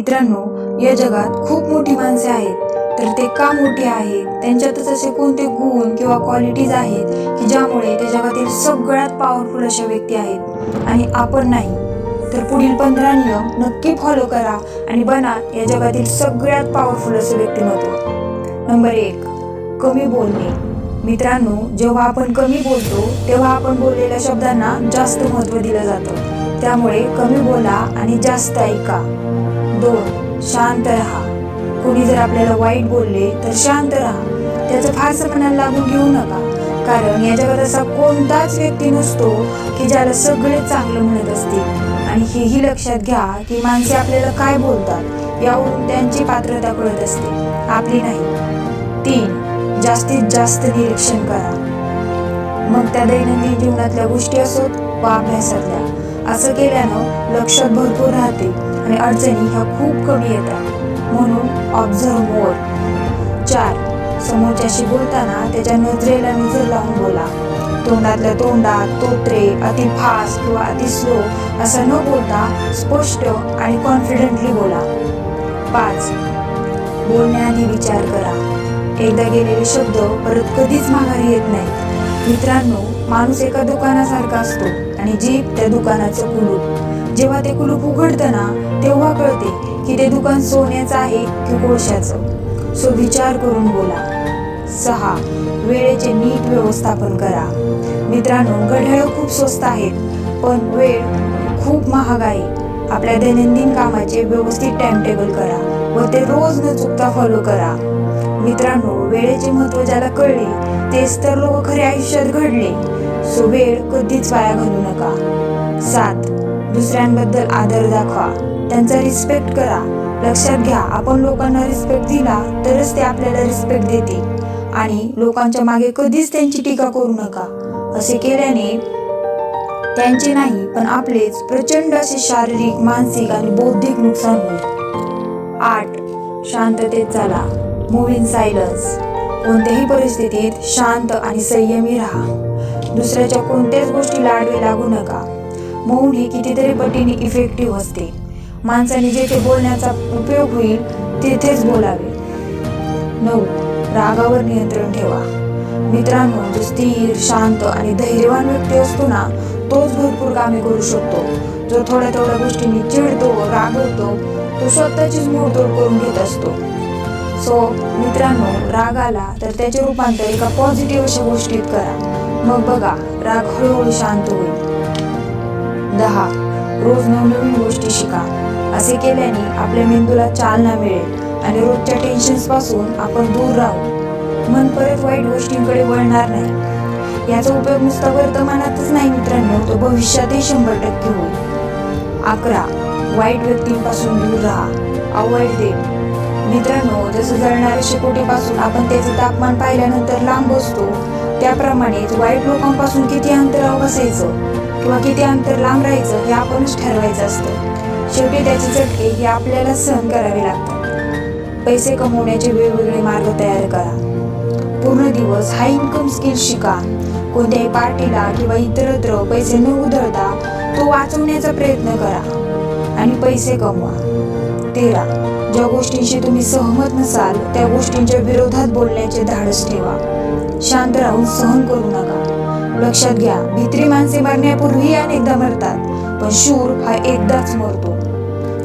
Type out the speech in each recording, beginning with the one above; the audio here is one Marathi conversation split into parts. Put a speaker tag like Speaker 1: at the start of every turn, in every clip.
Speaker 1: मित्रांनो या जगात खूप मोठी माणसे आहेत. तर ते का मोठे आहेत? त्यांच्यातच असे कोणते गुण किंवा क्वालिटीज आहेत की ज्यामुळे ते जगातील सगळ्यात पॉवरफुल अशा व्यक्ती आहेत? आणि आपण नाही. तर पुढील पंधरा नियम नक्की फॉलो करा आणि बना या जगातील सगळ्यात पॉवरफुल असं व्यक्तिमत्व. नंबर एक कमी बोलणे. मित्रांनो जेव्हा आपण कमी बोलतो तेव्हा आपण बोललेल्या शब्दांना जास्त महत्त्व दिलं जातं. त्यामुळे कमी बोला आणि जास्त ऐका. दोन शांत राहा. कोणी जर आपल्याला वाईट बोलले तर शांत राहा. त्याचं फारसं मनाला लागून घेऊ नका. कारण या जगात असा कोणताच व्यक्ती नसतो की ज्याला सगळे चांगलं म्हणत असतील. आणि हेही लक्षात घ्या की माणसे आपल्याला काय बोलतात यावरून त्यांची पात्रता कळत असते. आपली नाही. तीन जास्तीत जास्त निरीक्षण करा. मग त्या दैनंदिन जीवनातल्या गोष्टी असोत व अभ्यासातल्या. असं केल्यानं लक्षात भरपूर राहते. आणि अडचणी ह्या खूप कमी येतात. म्हणून ऑब्झर्व मोर चार समोरच्याशी बोलताना त्याच्या नजरेला नजर लावून बोला. तोंडातल्या तोंडात तोत्रे अति फास्ट किंवा अति स्लो असं न बोलता स्पष्ट आणि कॉन्फिडेंटली बोला. पाच बोलण्याआधी विचार करा. एकदा गेलेले शब्द परत कधीच माघारी येत नाहीत. मित्रांनो माणूस एका दुकानासारखा असतो आणि जीप त्या दुकानाचं कुलूप. जेव्हा ते कुलूप उघडतं ना तेव्हा कळते की ते दुकान सोन्याचं आहे की कोळशाचं. सो विचार करून बोला. सहा वेळेचे नीट व्यवस्थापन करा. मित्रांनो घड्याळ खूप स्वस्त आहेत पण वेळ खूप महाग आहे. आपल्या दैनंदिन कामाचे व्यवस्थित टाइमटेबल करा व ते रोज न चुकता फॉलो करा. मित्रांनो वेळेचे महत्त्व ज्याला कळले तेच तर लोक खरे आयुष्यात घडले. सो वेळ कधीच वाया घालू नका. सात दुसऱ्यांबद्दल आदर दाखवा. त्यांचा रिस्पेक्ट करा. लक्षात घ्या आपण लोकांना रिस्पेक्ट दिला तरच ते आपल्याला रिस्पेक्ट देतील. आणि लोकांच्या मागे कधीच त्यांची टीका करू नका. असे केल्याने त्यांचे नाही पण आपलेच प्रचंड असे शारीरिक मानसिक आणि बौद्धिक नुकसान होईल. आठ शांततेत चाला. मूव इन सायलन्स कोणत्याही परिस्थितीत शांत आणि संयमी राहा. दुसऱ्याच्या कोणत्याच गोष्टीला आडवे लागू नका. मौन ही कितीतरी पटीने इफेक्टिव्ह असते. माणसाने जेथे बोलण्याचा उपयोग होईल तेथेच बोलावे. नऊ रागावर नियंत्रण ठेवा. मित्रांनो जो स्थिर शांत आणि धैर्यवान व्यक्ती असतो ना तोच भरपूर कामे करू शकतो. जो थोड्या थोड्या गोष्टींनी चिडतो रागवतो तो स्वतःचीच मोडतोड करून घेत असतो. सो मित्रांनो राग आला तर त्याचे रूपांतर एका पॉझिटिव्ह अशा गोष्टीत करा. मग बघा राग हळूहळू शांत होईल. दहा रोज नवनवीन गोष्टी शिका. असे केल्याने आपल्या मेंदूला चालना मिळेल आणि रोजच्या टेन्शन्सपासून आपण दूर राहू. मन परत वाईट गोष्टींकडे वळणार नाही. याचा उपयोग नुसता वर्तमानातच नाही मित्रांनो तो भविष्यातही शंभर टक्के होईल. अकरा. वाईट व्यक्तींपासून दूर राहा. अवॉइड दे मित्रांनो जसं जळणाऱ्या शेकोटीपासून आपण त्याचं तापमान पाहिल्यानंतर लांब असतो त्याप्रमाणेच वाईट लोकांपासून किती अंतरावर बसायचं किंवा किती अंतर लांब राहायचं हे आपणच ठरवायचं असतं. शेवटी त्याचे चटके हे आपल्याला सहन करावे लागतात. पैसे कमवण्याचे वेगवेगळे मार्ग तयार करा. पूर्ण दिवस हाय इन्कम स्किल शिका. कोणत्याही पार्टीला किंवा इतरत्र पैसे न उधळता तो वाचवण्याचा प्रयत्न करा आणि पैसे कमवा. तेरा. ज्या गोष्टींशी तुम्ही सहमत नसाल त्या गोष्टींच्या विरोधात बोलण्याचे धाडस ठेवा. शांत राहून सहन करू नका. लक्षात घ्या. भित्री माणसे मरण्यापूर्वी अनेकदा मरतात पण शूर हा एकदाच मरतो.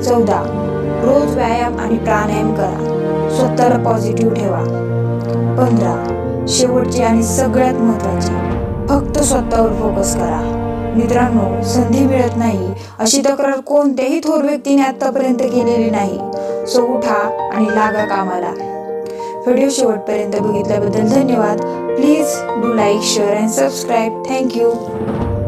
Speaker 1: चौदा. रोज व्यायाम आणि प्राणायाम करा. स्वतःला पॉझिटिव्ह ठेवा. पंधरा. शेवटची आणि सगळ्यात महत्वाची फक्त स्वतःवर फोकस करा. मित्रांनो संधी मिळत नाही अशी तक्रार कोणत्याही थोर व्यक्तीने आतापर्यंत केलेली नाही. सो उठा आणि लागा कामाला. व्हिडिओ शेवटपर्यंत बघितल्याबद्दल धन्यवाद. Please do like, share and subscribe. Thank you.